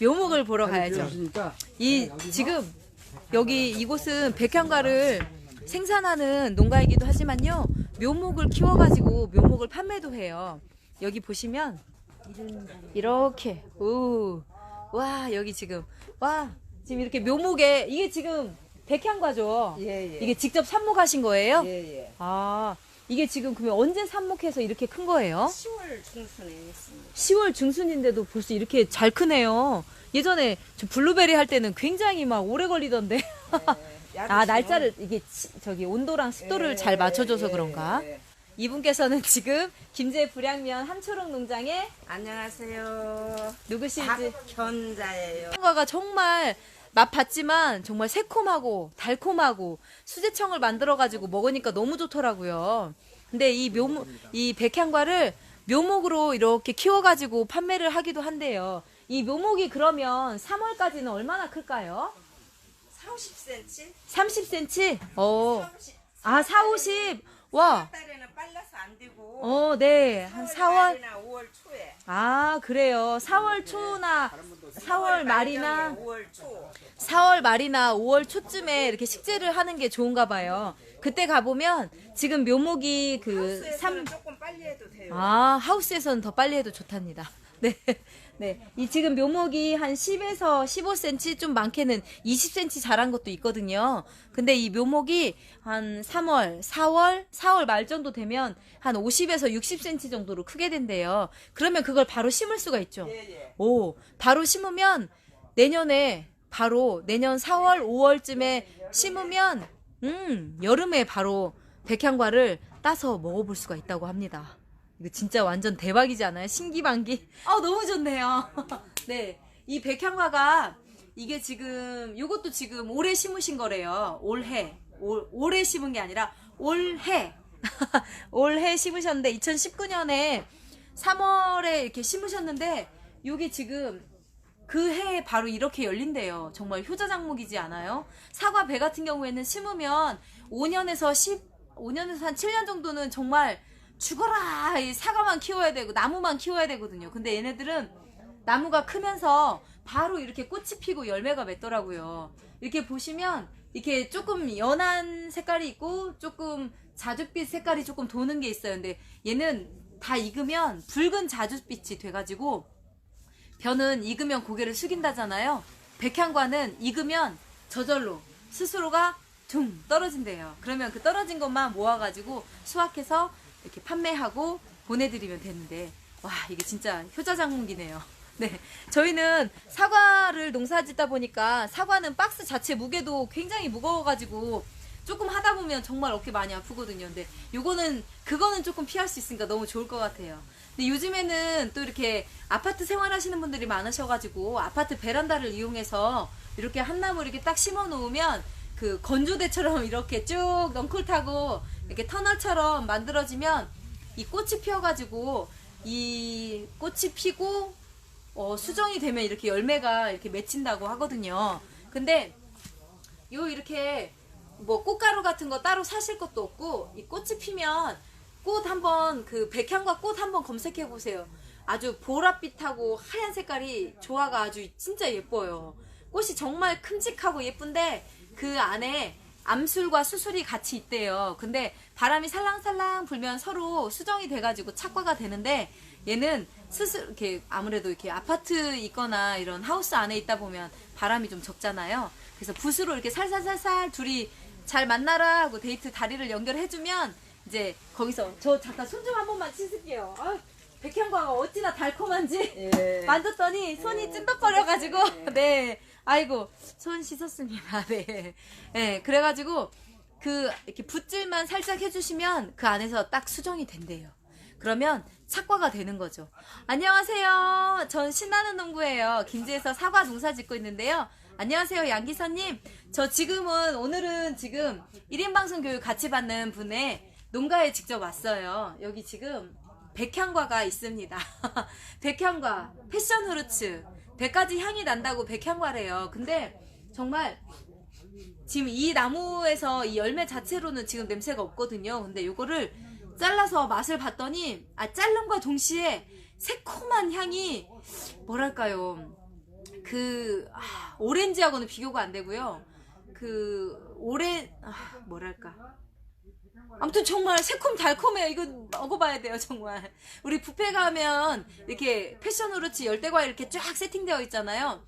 묘목을 보러 가야죠. 이 지금 여기 이곳은 백향과를 생산하는 농가이기도 하지만요 묘목을 키워가지고 묘목을 판매도 해요. 여기 보시면 이렇게 오와 여기 지금 와 지금 이렇게 묘목에 이게 지금 백향과죠. 예, 예. 이게 직접 삽목하신 거예요? 예, 예. 아 이게 지금 그러면 언제 삽목해서 이렇게 큰 거예요? 10월 중순에 했습니다. 10월 중순인데도 벌써 이렇게 잘 크네요. 예전에 저 블루베리 할 때는 굉장히 막 오래 걸리던데. 아 날짜를 이게 치- 저기 온도랑 습도를 잘 맞춰줘서 그런가? 이분께서는 지금 김제 불양면 함초롱 농장에 안녕하세요. 누구실지 박현자예요. 한과가 정말 맛 봤지만 정말 새콤하고 달콤하고 수제청을 만들어 가지고 먹으니까 너무 좋더라고요. 근데 이 묘목 이 백향과를 묘목으로 이렇게 키워 가지고 판매를 하기도 한대요. 이 묘목이 그러면 3월까지는 얼마나 클까요? 4, 50cm? 30cm? 어. 아, 4, 50. 와. 달에는 빨라서 안 되고. 어, 네. 한 4월. 말이나 5월 초에. 아, 그래요. 4월 초나 4월 말이나 5월 초. 4월 말이나 5월 초쯤에 이렇게 식재를 하는 게 좋은가 봐요. 그때 가보면 지금 묘목이 그 하우스에서는 3, 조금 빨리 해도 돼요. 아, 하우스에서는 더 빨리 해도 좋답니다. 네. 네. 이 지금 묘목이 한 10에서 15cm 좀 많게는 20cm 자란 것도 있거든요. 근데 이 묘목이 한 3월, 4월, 4월 말 정도 되면 한 50에서 60cm 정도로 크게 된대요. 그러면 그걸 바로 심을 수가 있죠. 예, 예. 오, 바로 심으면 내년에 바로 내년 4월, 5월쯤에 심으면 음, 여름에 바로 백향과를 따서 먹어볼 수가 있다고 합니다. 이거 진짜 완전 대박이지 않아요? 신기반기. 아, 너무 좋네요. 네. 이 백향과가 이게 지금 요것도 지금 올해 심으신 거래요. 올해. 올, 올해 심은 게 아니라 올해. 올해 심으셨는데 2019년에 3월에 이렇게 심으셨는데 요게 지금 그 해에 바로 이렇게 열린대요. 정말 효자장목이지 않아요? 사과 배 같은 경우에는 심으면 5년에서 10, 5년에서 한 7년 정도는 정말 죽어라! 이 사과만 키워야 되고, 나무만 키워야 되거든요. 근데 얘네들은 나무가 크면서 바로 이렇게 꽃이 피고 열매가 맺더라고요. 이렇게 보시면 이렇게 조금 연한 색깔이 있고 조금 자줏빛 색깔이 조금 도는 게 있어요. 근데 얘는 다 익으면 붉은 자줏빛이 돼가지고 벼는 익으면 고개를 숙인다잖아요. 백향과는 익으면 저절로 스스로가 둥 떨어진대요. 그러면 그 떨어진 것만 모아가지고 수확해서 이렇게 판매하고 보내드리면 되는데 와 이게 진짜 효자장목이네요. 네, 저희는 사과를 농사짓다 보니까 사과는 박스 자체 무게도 굉장히 무거워가지고 조금 하다 보면 정말 어깨 많이 아프거든요. 근데 요거는 그거는 조금 피할 수 있으니까 너무 좋을 것 같아요. 근데 요즘에는 또 이렇게 아파트 생활하시는 분들이 많으셔가지고 아파트 베란다를 이용해서 이렇게 한 나무 이렇게 딱 심어 놓으면 그 건조대처럼 이렇게 쭉 넝쿨 타고 이렇게 터널처럼 만들어지면 이 꽃이 피어가지고 이 꽃이 피고 어, 수정이 되면 이렇게 열매가 이렇게 맺힌다고 하거든요. 근데 요 이렇게 뭐 꽃가루 같은 거 따로 사실 것도 없고 이 꽃이 피면 꽃 한번 그 백향과 꽃 한번 검색해 보세요. 아주 보랏빛하고 하얀 색깔이 조화가 아주 진짜 예뻐요. 꽃이 정말 큼직하고 예쁜데 그 안에 암술과 수술이 같이 있대요. 근데 바람이 살랑살랑 불면 서로 수정이 돼가지고 착과가 되는데 얘는 스스 이렇게 아무래도 이렇게 아파트 있거나 이런 하우스 안에 있다 보면 바람이 좀 적잖아요. 그래서 붓으로 이렇게 살살살살 둘이 잘 만나라 하고 데이트 다리를 연결해주면 이제 거기서 저 잠깐 손 좀 한 번만 씻을게요. 아, 백향과가 어찌나 달콤한지 예. 만졌더니 손이 찐덕거려가지고 네 아이고 손 씻었습니다 네 네, 그래가지고 그 이렇게 붓질만 살짝 해주시면 그 안에서 딱 수정이 된대요. 그러면 착과가 되는 거죠. 안녕하세요. 전 신나는 농구예요. 김제에서 사과 농사 짓고 있는데요. 안녕하세요 양기사님. 저 지금은 오늘은 지금 1인 방송 교육 같이 받는 분의 농가에 직접 왔어요. 여기 지금 백향과가 있습니다. 백향과, 패션 후르츠, 100가지 향이 난다고 백향과래요. 근데 정말 지금 이 나무에서 이 열매 자체로는 지금 냄새가 없거든요. 근데 요거를 잘라서 맛을 봤더니 아 잘름과 동시에 새콤한 향이 뭐랄까요? 그 아, 오렌지하고는 비교가 안 되고요. 그 오렌 아, 뭐랄까. 아무튼 정말 새콤달콤해요. 이거 먹어봐야 돼요, 정말. 우리 뷔페 가면 이렇게 패션으로치 열대과일 이렇게 쫙 세팅되어 있잖아요.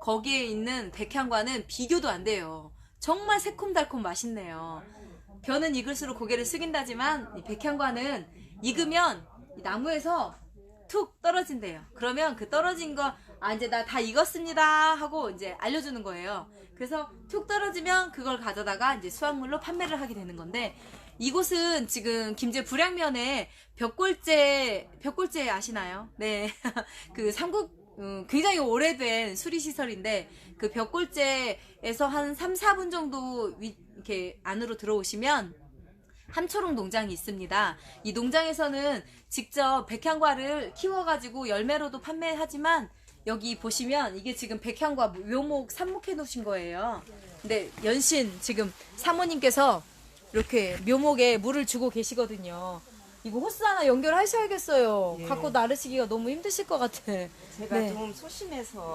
거기에 있는 백향과는 비교도 안 돼요. 정말 새콤달콤 맛있네요. 벼는 익을수록 고개를 숙인다지만 이 백향과는 익으면 이 나무에서 툭 떨어진대요. 그러면 그 떨어진 거, 아, 이제 나 다 익었습니다. 하고 이제 알려주는 거예요. 그래서 툭 떨어지면 그걸 가져다가 이제 수확물로 판매를 하게 되는 건데, 이곳은 지금 김제 불양면에 벽골제, 벽골제 아시나요? 네. 그 삼국, 음, 굉장히 오래된 수리시설인데, 그 벽골제에서 한 3, 4분 정도 위, 이렇게 안으로 들어오시면, 함초롱 농장이 있습니다. 이 농장에서는 직접 백향과를 키워가지고 열매로도 판매하지만 여기 보시면 이게 지금 백향과 묘목 삽목해 놓으신 거예요. 근데 연신 지금 사모님께서 이렇게 묘목에 물을 주고 계시거든요. 이거 호스 하나 연결하셔야겠어요. 예. 갖고 나르시기가 너무 힘드실 것 같아. 제가 네. 좀 소심해서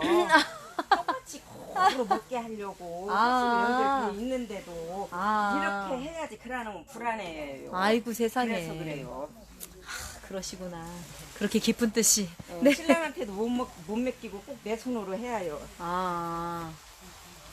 똑같이 고루 먹게 하려고 아. 아. 연결돼 있는데도 아. 이렇게 해야지 그러면 불안해요. 아이고 세상에. 그래서 그래요. 그러시구나. 그렇게 기쁜 뜻이. 어, 네. 신랑한테도 못, 먹, 못 맡기고 꼭 내 손으로 해야 해요. 아,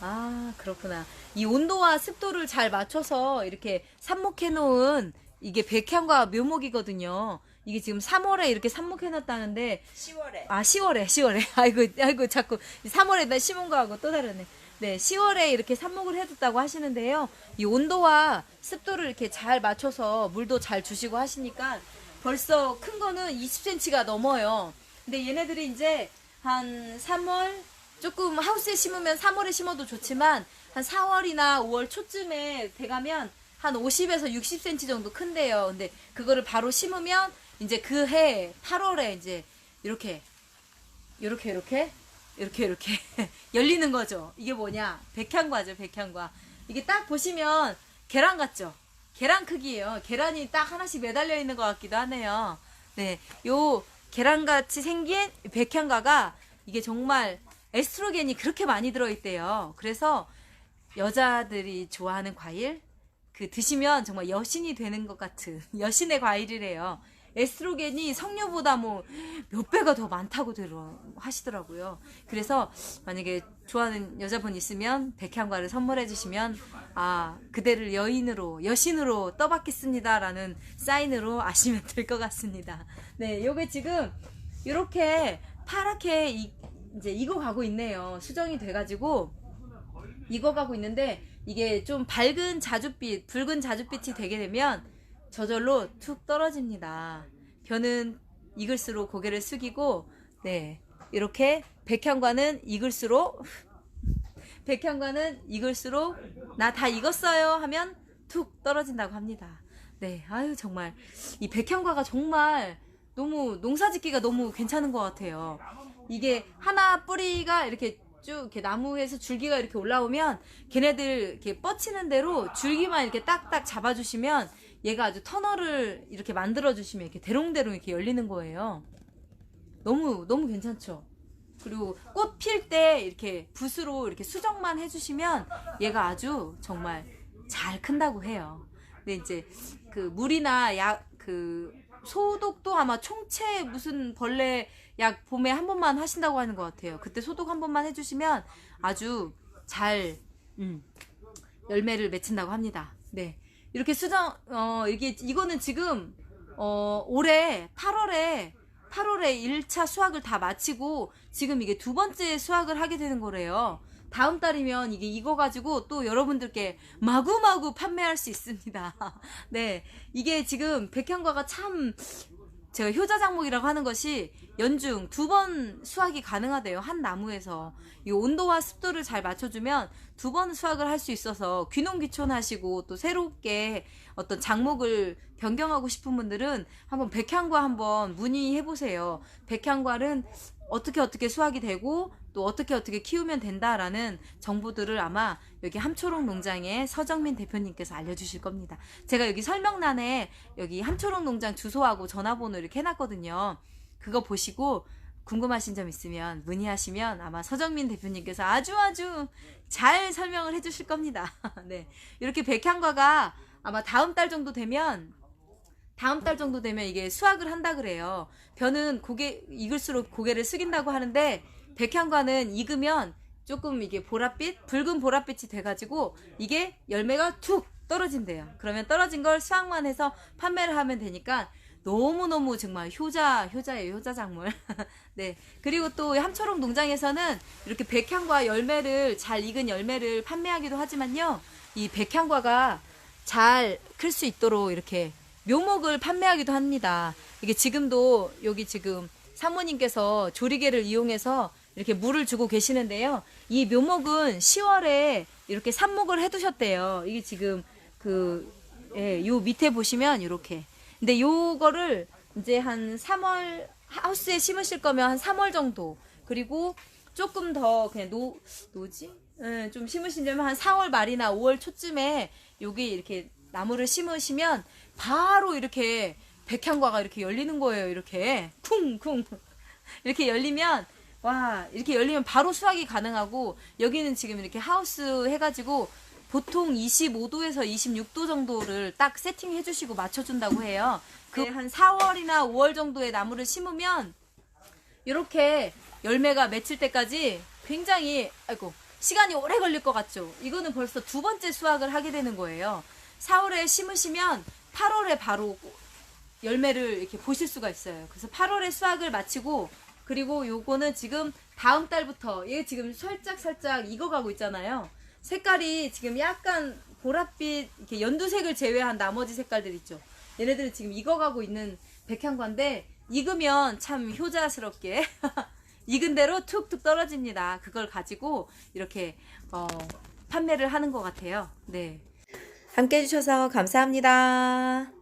아, 그렇구나. 이 온도와 습도를 잘 맞춰서 이렇게 삽목해 놓은 이게 백향과 묘목이거든요. 이게 지금 3월에 이렇게 삽목해 놨다는데, 10월에 아, 10월에, 10월에. 아이고, 아이고, 자꾸 3월에다 심은 거하고 또 다르네. 네, 10월에 이렇게 삽목을 해뒀다고 하시는데요. 이 온도와 습도를 이렇게 잘 맞춰서 물도 잘 주시고 하시니까 벌써 큰 거는 20cm가 넘어요. 근데 얘네들이 이제 한 3월, 조금 하우스에 심으면 3월에 심어도 좋지만 한 4월이나 5월 초쯤에 돼가면 한 50에서 60cm 정도 큰데요. 근데 그거를 바로 심으면 이제 그 해 8월에 이제 이렇게 이렇게 이렇게 이렇게 이렇게 열리는 거죠. 이게 뭐냐? 백향과죠, 백향과. 이게 딱 보시면 계란 같죠? 계란 크기예요. 계란이 딱 하나씩 매달려 있는 것 같기도 하네요. 네, 요 계란같이 생긴 백향과가 이게 정말 에스트로겐이 그렇게 많이 들어있대요. 그래서 여자들이 좋아하는 과일, 그 드시면 정말 여신이 되는 것 같은 여신의 과일이래요. 에스트로겐이 석류보다 뭐 몇 배가 더 많다고 들어 하시더라고요. 그래서 만약에 좋아하는 여자분 있으면 백향과를 선물해 주시면 아 그대를 여인으로 여신으로 떠받겠습니다라는 사인으로 아시면 될 것 같습니다. 네, 요게 지금 이렇게 파랗게 이, 이제 익어가고 있네요. 수정이 돼가지고 익어가고 있는데 이게 좀 밝은 자줏빛, 붉은 자줏빛이 되게 되면 저절로 툭 떨어집니다. 벼는 익을수록 고개를 숙이고 네 이렇게 백향과는 익을수록 백향과는 익을수록 나 다 익었어요 하면 툭 떨어진다고 합니다. 네, 아유 정말 이 백향과가 정말 너무 농사짓기가 너무 괜찮은 것 같아요. 이게 하나 뿌리가 이렇게 쭉 이렇게 나무에서 줄기가 이렇게 올라오면 걔네들 이렇게 뻗치는 대로 줄기만 이렇게 딱딱 잡아주시면 얘가 아주 터널을 이렇게 만들어 주시면 이렇게 대롱대롱 이렇게 열리는 거예요. 너무 너무 괜찮죠. 그리고 꽃 필 때 이렇게 붓으로 이렇게 수정만 해주시면 얘가 아주 정말 잘 큰다고 해요. 근데 이제 그 물이나 약 그 소독도 아마 총체 무슨 벌레 약 봄에 한 번만 하신다고 하는 것 같아요. 그때 소독 한 번만 해주시면 아주 잘 음, 열매를 맺힌다고 합니다. 네. 이렇게 수정, 어, 이게, 이거는 지금, 어, 올해 8월에, 8월에 1차 수확을 다 마치고, 지금 이게 두 번째 수확을 하게 되는 거래요. 다음 달이면 이게 익어가지고 또 여러분들께 마구마구 판매할 수 있습니다. 네. 이게 지금 백향과가 참, 제가 효자장목이라고 하는 것이 연중 두 번 수확이 가능하대요. 한 나무에서. 이 온도와 습도를 잘 맞춰주면 두 번 수확을 할 수 있어서 귀농귀촌 하시고 또 새롭게 어떤 장목을 변경하고 싶은 분들은 한번 백향과 한번 문의해보세요. 백향과는 어떻게 어떻게 수확이 되고 또 어떻게 어떻게 키우면 된다라는 정보들을 아마 여기 함초롱 농장의 서정민 대표님께서 알려주실 겁니다. 제가 여기 설명란에 여기 함초롱 농장 주소하고 전화번호 이렇게 해놨거든요. 그거 보시고 궁금하신 점 있으면 문의하시면 아마 서정민 대표님께서 아주 아주 잘 설명을 해주실 겁니다. 네. 이렇게 백향과가 아마 다음 달 정도 되면 다음 달 정도 되면 이게 수확을 한다 그래요. 벼는 고개 익을수록 고개를 숙인다고 하는데 백향과는 익으면 조금 이게 보랏빛, 붉은 보랏빛이 돼가지고 이게 열매가 툭 떨어진대요. 그러면 떨어진 걸 수확만 해서 판매를 하면 되니까 너무너무 정말 효자, 효자예요, 효자 작물. 네. 그리고 또 함초롱 농장에서는 이렇게 백향과 열매를, 잘 익은 열매를 판매하기도 하지만요. 이 백향과가 잘 클 수 있도록 이렇게 묘목을 판매하기도 합니다. 이게 지금도 여기 지금 사모님께서 조리개를 이용해서 이렇게 물을 주고 계시는데요. 이 묘목은 10월에 이렇게 삽목을 해두셨대요. 이게 지금 그, 예, 요 밑에 보시면 이렇게. 근데 요거를 이제 한 3월, 하우스에 심으실 거면 한 3월 정도. 그리고 조금 더 그냥 노, 노지? 예, 좀 심으시려면 한 4월 말이나 5월 초쯤에 여기 이렇게 나무를 심으시면 바로 이렇게 백향과가 이렇게 열리는 거예요. 이렇게 쿵쿵 이렇게 열리면 와 이렇게 열리면 바로 수확이 가능하고 여기는 지금 이렇게 하우스 해가지고 보통 25도에서 26도 정도를 딱 세팅해 주시고 맞춰준다고 해요. 그 한 4월이나 5월 정도에 나무를 심으면 이렇게 열매가 맺힐 때까지 굉장히 아이고 시간이 오래 걸릴 것 같죠. 이거는 벌써 두 번째 수확을 하게 되는 거예요. 4월에 심으시면 8월에 바로 열매를 이렇게 보실 수가 있어요. 그래서 8월에 수확을 마치고 그리고 요거는 지금 다음 달부터 얘 지금 살짝 살짝 익어가고 있잖아요. 색깔이 지금 약간 보랏빛 이렇게 연두색을 제외한 나머지 색깔들 있죠. 얘네들은 지금 익어가고 있는 백향과인데 익으면 참 효자스럽게 익은 대로 툭툭 떨어집니다. 그걸 가지고 이렇게 어, 판매를 하는 것 같아요. 네. 함께 해주셔서 감사합니다.